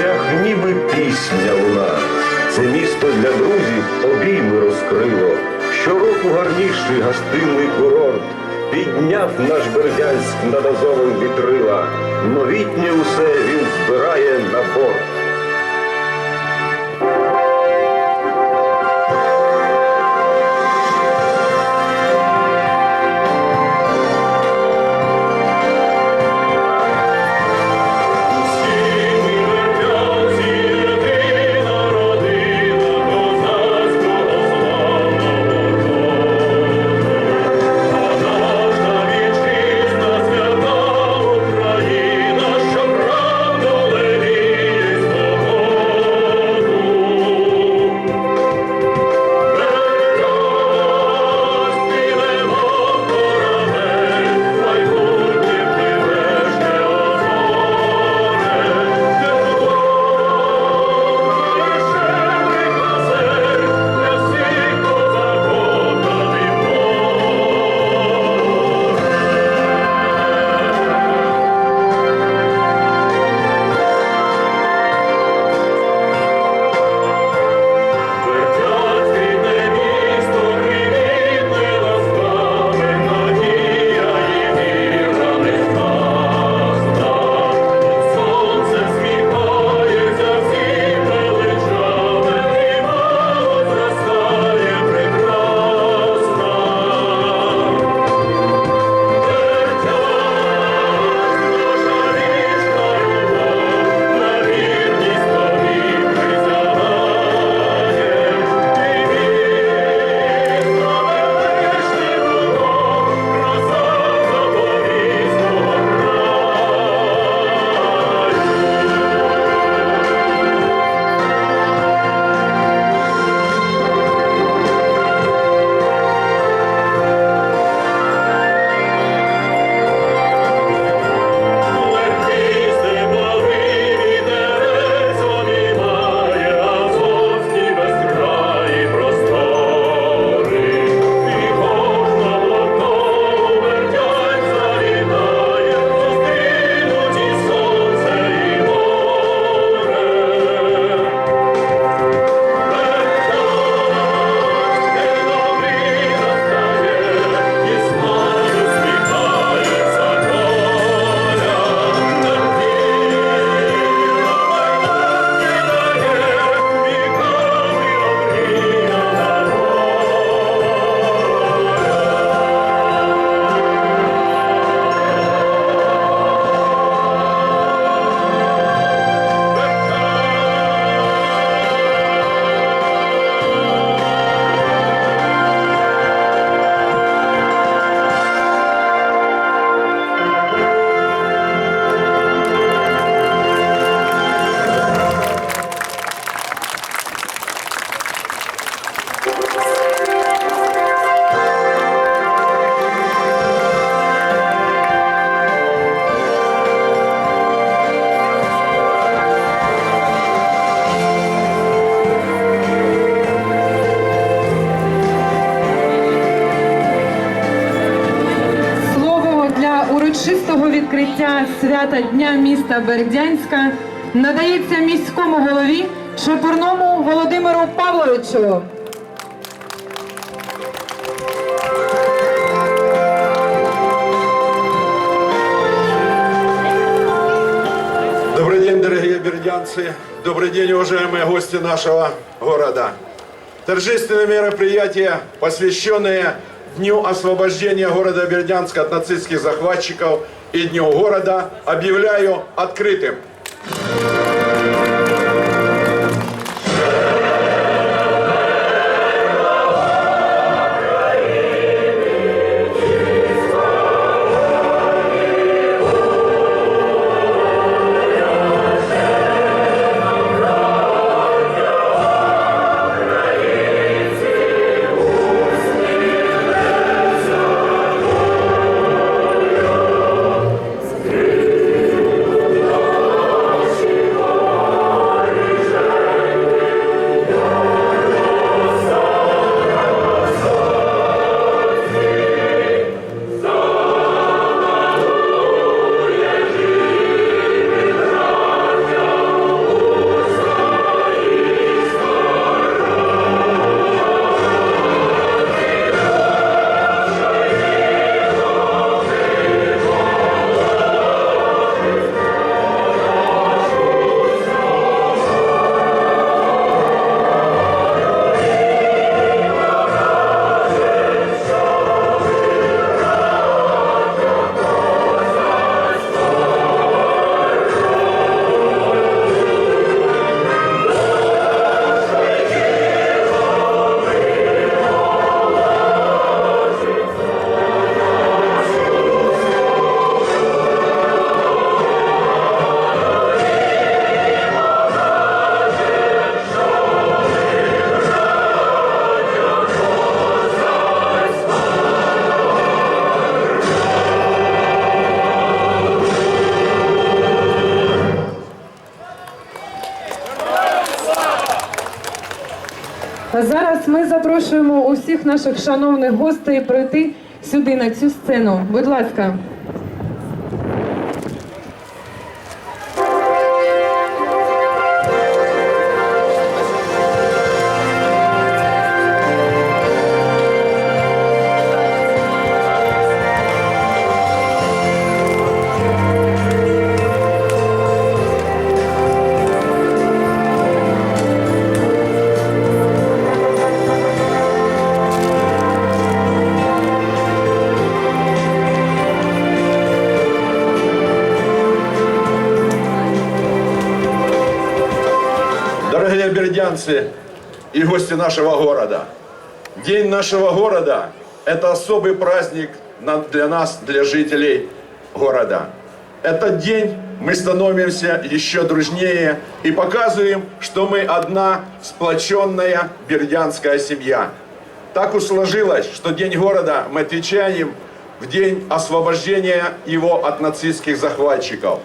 серцях ніби пісня луна. Це місто для друзів обійми розкрило. Щороку гарніший гостинний курорт. Підняв наш Бердянськ над Азовом вітрила. Новітнє усе він збирає на борт. відкриття свята Дня міста Бердянська надається міському голові Шепурному Володимиру Павловичу. Добрый день, дорогие бердянцы. Добрый день, уважаемые гости нашего города. Торжественное мероприятие, посвященное Дню освобождения города Бердянска от нацистских захватчиков и Дню города, объявляю открытым. Зараз ми запрошуємо усіх наших шановних гостей пройти сюди на цю сцену. Будь ласка. Бердянцы и гости нашего города, День нашего города – это особый праздник для нас, для жителей города. Этот день мы становимся еще дружнее и показываем, что мы одна сплоченная бердянская семья. Так уж сложилось, что День города мы отвечаем в день освобождения его от нацистских захватчиков.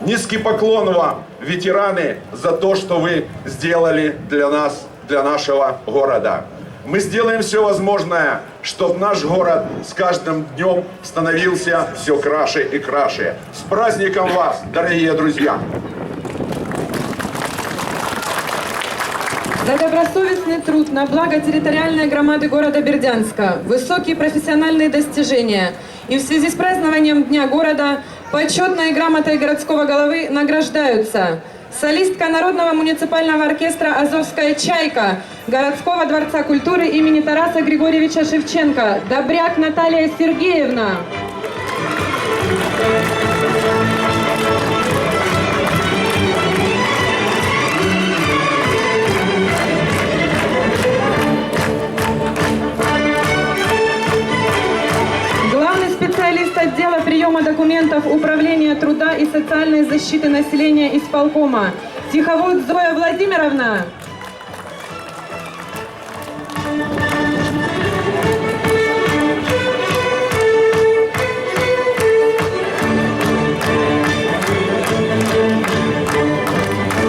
Низкий поклон вам, ветераны, за то, что вы сделали для нас, для нашего города. Мы сделаем все возможное, чтобы наш город с каждым днем становился все краше и краше. С праздником вас, дорогие друзья! За добросовестный труд на благо территориальной громады города Бердянска, высокие профессиональные достижения и в связи с празднованием Дня города почетной грамотой городского головы награждаются солистка Народного муниципального оркестра «Азовская чайка» городского дворца культуры имени Тараса Григорьевича Шевченко, Добряк Наталья Сергеевна. Главный документов Управления труда и социальной защиты населения исполкома Тиховод Зоя Владимировна.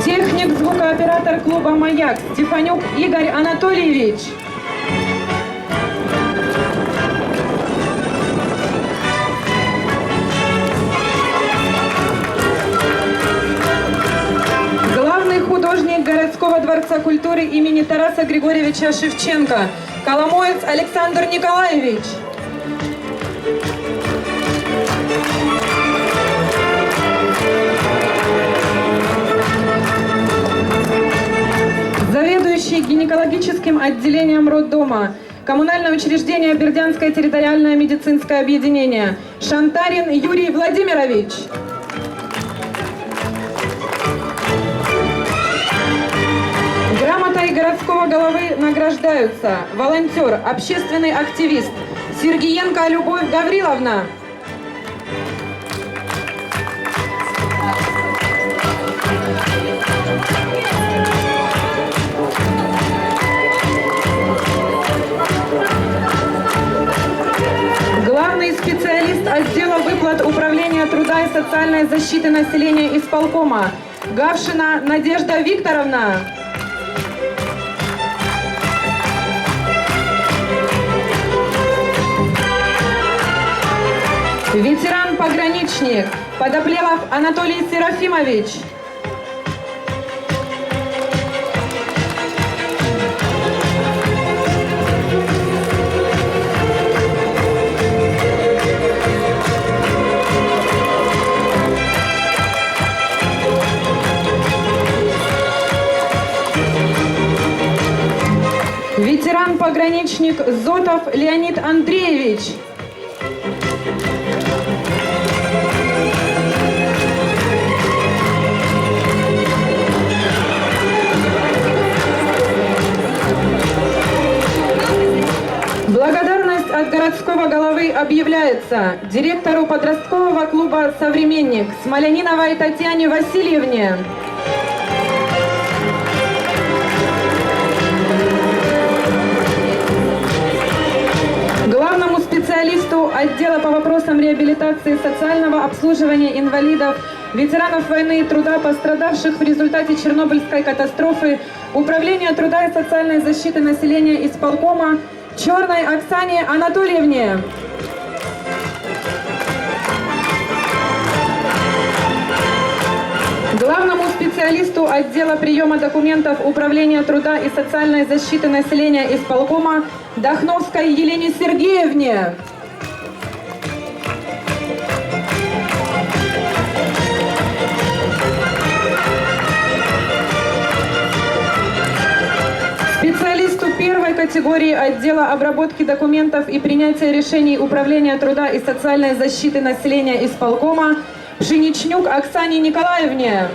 Техник, звукооператор клуба «Маяк» Стефанюк Игорь Анатольевич. Художник городского дворца культуры имени Тараса Григорьевича Шевченко, Коломоец Александр Николаевич. Заведующий гинекологическим отделением роддома, коммунальное учреждение Бердянское территориальное медицинское объединение, Шантарин Юрий Владимирович. Городского головы награждаются волонтер, общественный активист Сергиенко Любовь Гавриловна. Главный специалист отдела выплат Управления труда и социальной защиты населения исполкома Гавшина Надежда Викторовна. Ветеран-пограничник Подоплевов Анатолий Серафимович. Ветеран-пограничник Зотов Леонид Андреевич. От городского головы объявляется директору подросткового клуба «Современник» Смоляниновой Татьяне Васильевне. Главному специалисту отдела по вопросам реабилитации социального обслуживания инвалидов, ветеранов войны и труда, пострадавших в результате Чернобыльской катастрофы, Управления труда и социальной защиты населения исполкома Черной Оксане Анатольевне. Главному специалисту отдела приема документов Управления труда и социальной защиты населения исполкома Дахновской Елене Сергеевне. Специалисту первой категории отдела обработки документов и принятия решений Управления труда и социальной защиты населения исполкома Пшеничнюк Оксане Николаевне.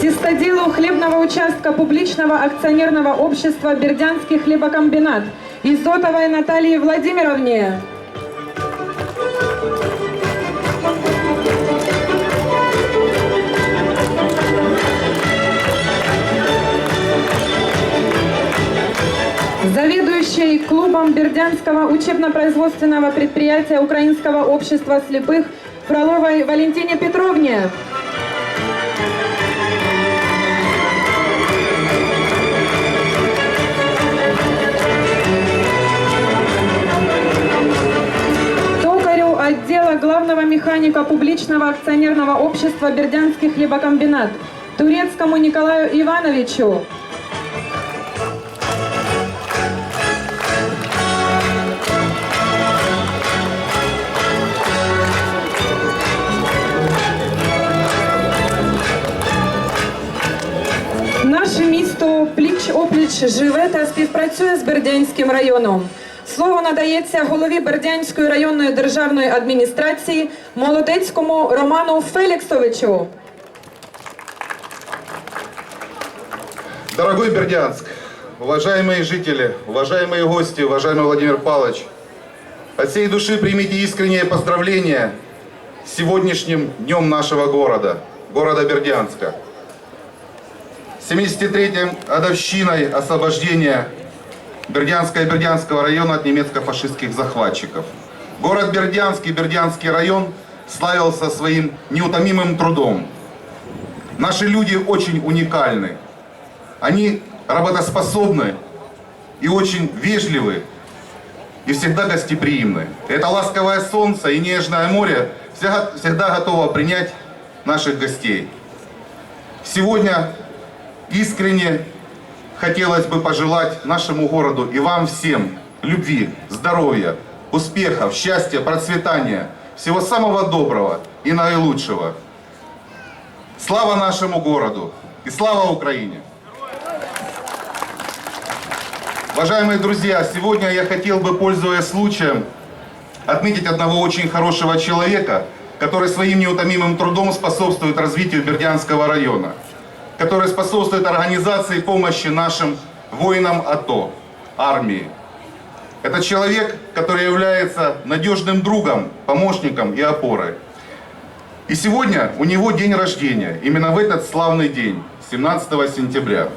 Тистоделу хлебного участка публичного акционерного общества Бердянский хлебокомбинат Изотовой Наталье Владимировне. Заведующей клубом Бердянского учебно-производственного предприятия Украинского общества слепых Фроловой Валентине Петровне. Токарю отдела главного механика публичного акционерного общества Бердянский хлебокомбинат Турецкому Николаю Ивановичу. Наше місто пліч опліч живе та співпрацює з Бердянським районом. Слово надається голові Бердянської районної державної адміністрації Молодецькому Роману Феліксовичу. Дорогой Бердянск, уважаемые жители, уважаемые гости, уважаемый Владимир Павлович, от всей души примите искреннее поздравление с сегодняшним днем нашего города, города Бердянска. 73-й годовщиной освобождения Бердянска и Бердянского района от немецко-фашистских захватчиков. Город Бердянск и Бердянский район славился своим неутомимым трудом. Наши люди очень уникальны. Они работоспособны и очень вежливы и всегда гостеприимны. Это ласковое солнце и нежное море всегда, всегда готово принять наших гостей. Сегодня искренне хотелось бы пожелать нашему городу и вам всем любви, здоровья, успехов, счастья, процветания, всего самого доброго и наилучшего. Слава нашему городу и слава Украине! Уважаемые друзья, сегодня я хотел бы, пользуясь случаем, отметить одного очень хорошего человека, который своим неутомимым трудом способствует развитию Бердянского района, который способствует организации помощи нашим воинам АТО, армии. Это человек, который является надежным другом, помощником и опорой. И сегодня у него день рождения, именно в этот славный день, 17 сентября.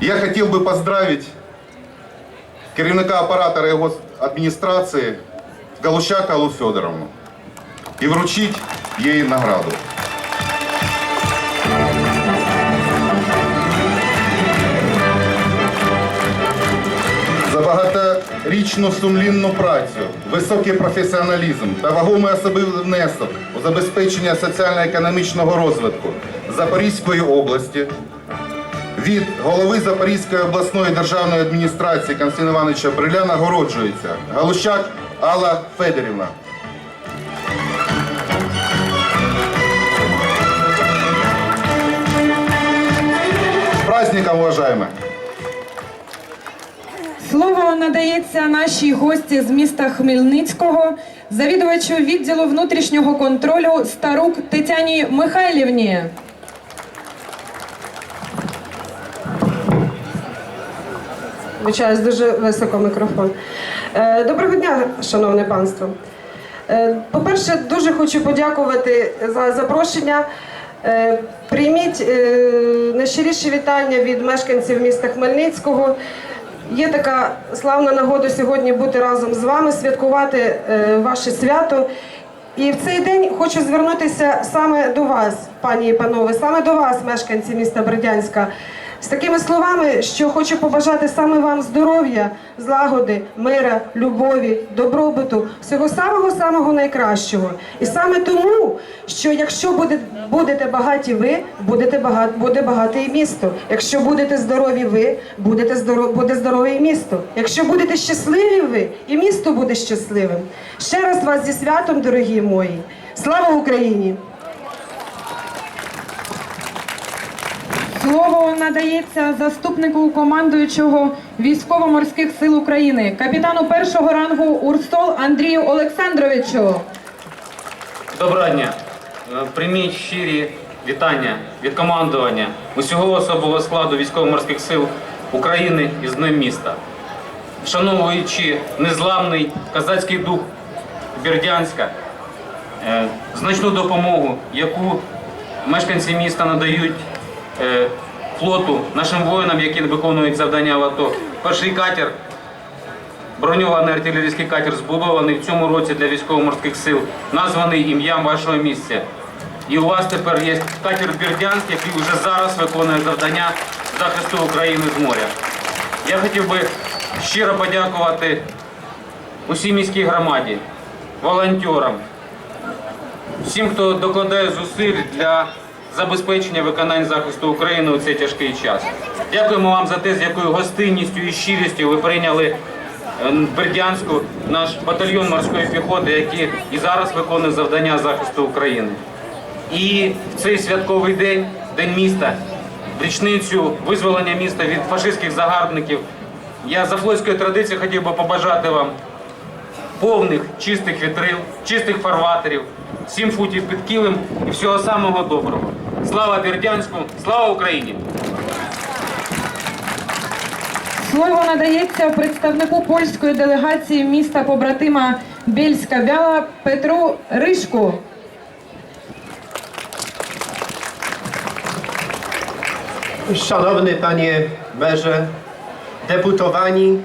Я хотел бы поздравить керівника апаратора його адміністрації Галущак Аллу Федоровну і вручить їй награду. Багаторічну сумлінну працю, високий професіоналізм та вагомий особливий внесок у забезпечення соціально-економічного розвитку Запорізької області від голови Запорізької обласної державної адміністрації Константина Івановича Бриля нагороджується Галущак Алла Федорівна. Праздником, уважаемые! Слово надається нашій гості з міста Хмельницького, завідувачу відділу внутрішнього контролю Старук Тетяні Михайлівні. Вибачаюсь, дуже високо мікрофон. Е, Доброго дня, шановне панство. Е, По-перше, дуже хочу подякувати за запрошення Е, Прийміть е, найщиріші вітання від мешканців міста Хмельницького. Є така славна нагода сьогодні бути разом з вами, святкувати е, ваше свято. І в цей день хочу звернутися саме до вас, пані і панове, саме до вас, мешканці міста Бердянська, з такими словами, що хочу побажати саме вам здоров'я, злагоди, мира, любові, добробуту, всього самого самого найкращого. І саме тому, що якщо буде, будете багаті ви, будете багат, буде багате і місто. Якщо будете здорові ви, будете здоров, буде здорове і місто. Якщо будете щасливі ви, і місто буде щасливим. Ще раз вас зі святом, дорогі мої. Слава Україні! Слово надається заступнику командуючого військово-морських сил України, капітану першого рангу Урсол Андрію Олександровичу. Доброго дня. Е, Прийміть щирі вітання від командування усього особового складу військово-морських сил України із Днем міста. Вшановуючи незламний козацький дух Бердянська, е, значну допомогу, яку мешканці міста надають флоту нашим воїнам, які виконують завдання в АТО. Перший катер Броньований артилерійський катер збудований в цьому році для військово-морських сил, названий ім'ям вашого місця. І у вас тепер є катер Бердянськ, який вже зараз виконує завдання захисту України з моря. Я хотів би щиро подякувати усій міській громаді, волонтерам, всім, хто докладає зусиль для забезпечення виконання захисту України у цей тяжкий час. Дякуємо вам за те, з якою гостинністю і щирістю ви прийняли е, Бердянську наш батальйон морської піхоти, який і зараз виконує завдання захисту України. І в цей святковий день, день міста, річницю визволення міста від фашистських загарбників, я за флотською традицією хотів би побажати вам повних чистих вітрил, чистих фарватерів, сім футів під килим і всього самого доброго. Слава Бердянську, слава Україні! Слово надається представнику польської делегації міста побратима Бєльська Бяла Петру Ришку. Szanowny panie merze, deputowani,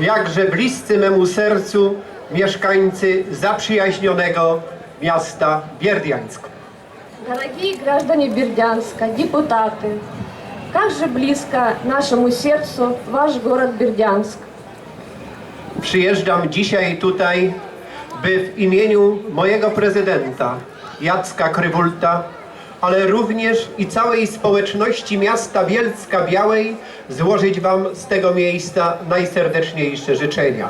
jakże bliscy memu sercu mieszkańcy zaprzyjaźnionego miasta Bierdiańsk. Дорогие граждане Бердянска, депутаты, как же близко нашему сердцу ваш город Бердянск. Przyjeżdżam dzisiaj tutaj, by w imieniu mojego prezydenta Jacka Krywulta, ale również i całej społeczności miasta Bielska Białej złożyć Wam z tego miejsca najserdeczniejsze życzenia.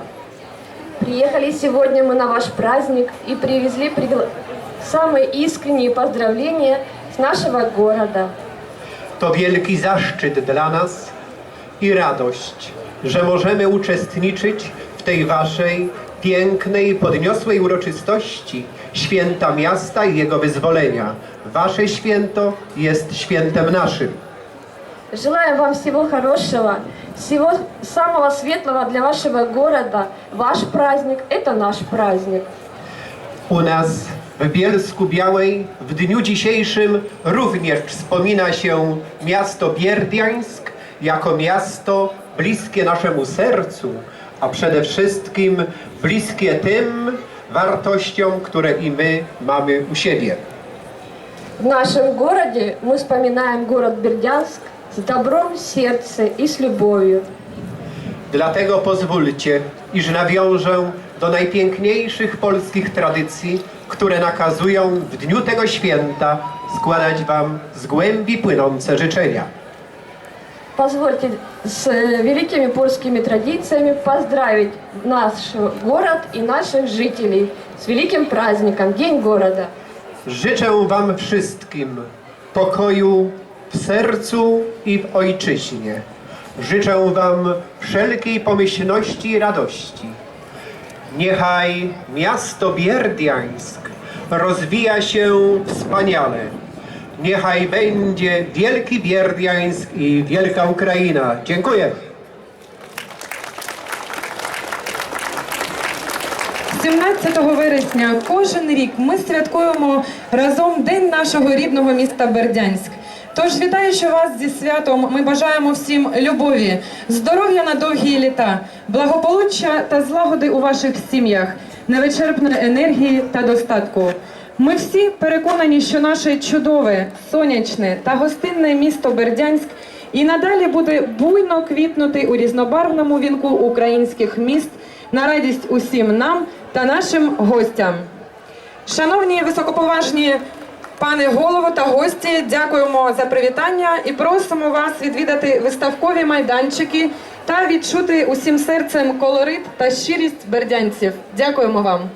Приехали сегодня мы на ваш праздник и привезли пригла- самые искренние поздравления с нашего города. To wielki zaszczyt dla nas i radość, że możemy uczestniczyć w tej waszej pięknej, podniosłej uroczystości święta miasta i jego wyzwolenia. Wasze święto jest świętem naszym. Желаем вам всего хорошего, всего самого светлого для вашего города. Ваш праздник – это наш праздник. U nas w Bielsku Białej w dniu dzisiejszym również wspomina się miasto Bierdiańsk jako miasto bliskie naszemu sercu, a przede wszystkim bliskie tym wartościom, które i my mamy u siebie. В нашем городе мы вспоминаем город Бердянск с добром в сердце и с любовью. Dlatego pozwólcie, iż nawiążę do najpiękniejszych polskich tradycji, które nakazują w dniu tego święta składać Wam z głębi płynące życzenia. Позвольте с э, великими польскими традициями поздравить наш город и наших жителей с великим праздником День города. Życzę Wam wszystkim pokoju w sercu i w ojczyźnie. Życzę Wam wszelkiej pomyślności i radości. Niechaj miasto Bierdiańsk rozwija się wspaniale. Niechaj będzie wielki Bierdiańsk i wielka Ukraina. Dziękuję. 17 вересня кожен рік ми святкуємо разом День нашого рідного міста Бердянськ. Тож, вітаючи вас зі святом, ми бажаємо всім любові, здоров'я на довгі літа, благополуччя та злагоди у ваших сім'ях, невичерпної енергії та достатку. Ми всі переконані, що наше чудове, сонячне та гостинне місто Бердянськ і надалі буде буйно квітнути у різнобарвному вінку українських міст на радість усім нам та нашим гостям. Шановні високоповажні пане голово та гості, дякуємо за привітання і просимо вас відвідати виставкові майданчики та відчути усім серцем колорит та щирість бердянців. Дякуємо вам.